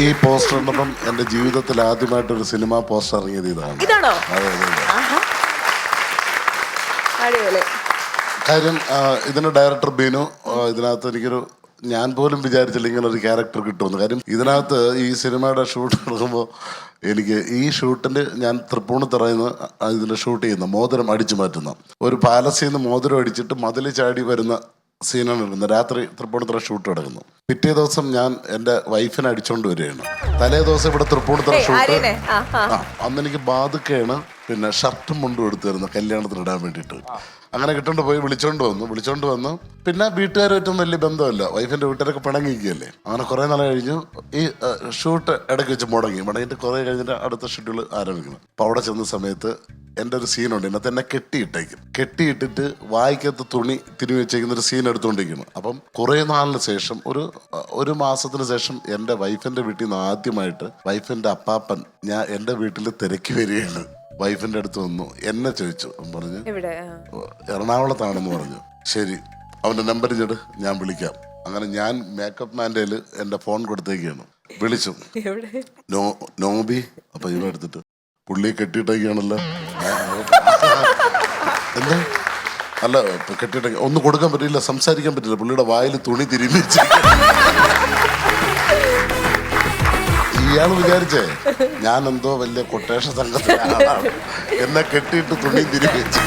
ഈ പോസ്റ്റർ കണ്ടപ്പം എന്റെ ജീവിതത്തിൽ ആദ്യമായിട്ട് ഒരു സിനിമ പോസ്റ്റർ ഇറങ്ങിയത് ഇതാണ്. ഇതാണോ? അതെ അതെ അതെ. ആഹാ. അടിപൊളി. കാര്യം ആ, ഇതിന്റെ ഡയറക്ടർ ബിനു ആ, ഇതിനകത്ത് എനിക്കൊരു ഞാൻ പോലും വിചാരിച്ചില്ല ഇങ്ങനെ ഒരു ക്യാരക്ടർ കിട്ടുമെന്ന്. കാര്യം ഇതിനകത്ത് ഈ സിനിമയുടെ ഷൂട്ട് നടക്കുമ്പോൾ എനിക്ക് ഈ ഷൂട്ടിന്റെ ഞാൻ തൃപ്പൂണിത്തറയിൽ നിന്ന് ഇതിന്റെ ഷൂട്ട് ചെയ്യുന്ന മോതിരം അടിച്ചു മാറ്റുന്ന. ഒരു പാലസിൽ നിന്ന് മോതിരം അടിച്ചിട്ട് മതിൽ ചാടി വരുന്ന സീനാണ് ഇടുന്നത് രാത്രി തൃപ്പൂണിത്തുറ ഷൂട്ട് നടക്കുന്നു. പിറ്റേ ദിവസം ഞാൻ എന്റെ വൈഫിനെ അടിച്ചോണ്ട് വരികയാണ്. തലേ ദിവസം ഇവിടെ തൃപ്പൂണിത്തുറ ഷൂട്ട്? ആ, അന്ന് എനിക്ക് ബാധുക്കയാണ് പിന്നെ ഷർട്ടും മുണ്ടും എടുത്തു തരുന്നത് കല്യാണത്തിന് ഇടാൻ വേണ്ടിയിട്ട്. അങ്ങനെ കിട്ടോണ്ട് പോയി വിളിച്ചോണ്ട് വന്നു. വിളിച്ചോണ്ട് വന്നു പിന്നെ വീട്ടുകാരുമായിട്ടും വലിയ ബന്ധമല്ല. വൈഫിന്റെ വീട്ടുകാരൊക്കെ പിണങ്ങിയിരിക്കുകയല്ലേ. അങ്ങനെ കുറെ നാൾ കഴിഞ്ഞു. ഈ ഷൂട്ട് ഇടയ്ക്ക് വെച്ച് മുടങ്ങി. മുടങ്ങിയിട്ട് കുറെ കഴിഞ്ഞിട്ട് അടുത്ത ഷെഡ്യൂൾ ആരംഭിക്കണം. അപ്പൊ അവിടെ ചെന്ന സമയത്ത് എന്റെ ഒരു സീനുണ്ട് ഇന്നത്തെ എന്നെ കെട്ടിയിട്ടേക്കും. കെട്ടിയിട്ടിട്ട് വായിക്കത്ത് തുണി തിരിഞ്ഞു വെച്ചേക്കുന്ന ഒരു സീൻ എടുത്തുകൊണ്ടിരിക്കുന്നു അപ്പം കുറേ നാളിന് ശേഷം ഒരു ഒരു മാസത്തിന് ശേഷം എന്റെ വൈഫിന്റെ വീട്ടിൽ നിന്ന് ആദ്യമായിട്ട് വൈഫിന്റെ അപ്പാപ്പൻ ഞാൻ എന്റെ വീട്ടിൽ തിരക്കി വരികയാണ്. വൈഫിന്റെ അടുത്ത് വന്നു. എന്നെ ചോദിച്ചു. പറഞ്ഞു ഇവിടെ. എറണാകുളത്താണെന്ന് പറഞ്ഞു. ശരി അവന്റെ നമ്പർ ഇഞ്ഞിട്ട് ഞാൻ വിളിക്കാം. അങ്ങനെ ഞാൻ മേക്കപ്പ് മാന്റെ എന്റെ ഫോൺ കൊടുത്തേക്കാണ്. വിളിച്ചു. നോബി അപ്പൊ ഇവ എടുത്തിട്ട്. പുള്ളി കെട്ടിയിട്ടൊക്കെയാണല്ലോ എന്താ? അല്ല ഇപ്പൊ ഒന്ന് കൊടുക്കാൻ പറ്റില്ല സംസാരിക്കാൻ പറ്റില്ല പുള്ളിയുടെ വായിൽ തുണി തിരുമ്മി ഇയാൾ വിചാരിച്ചേ ഞാൻ എന്തോ വലിയ കൊട്ടേഷ സംഘത്തിലാണ് എന്നെ കെട്ടിയിട്ട് തുണി തിരുമ്മി വെച്ചു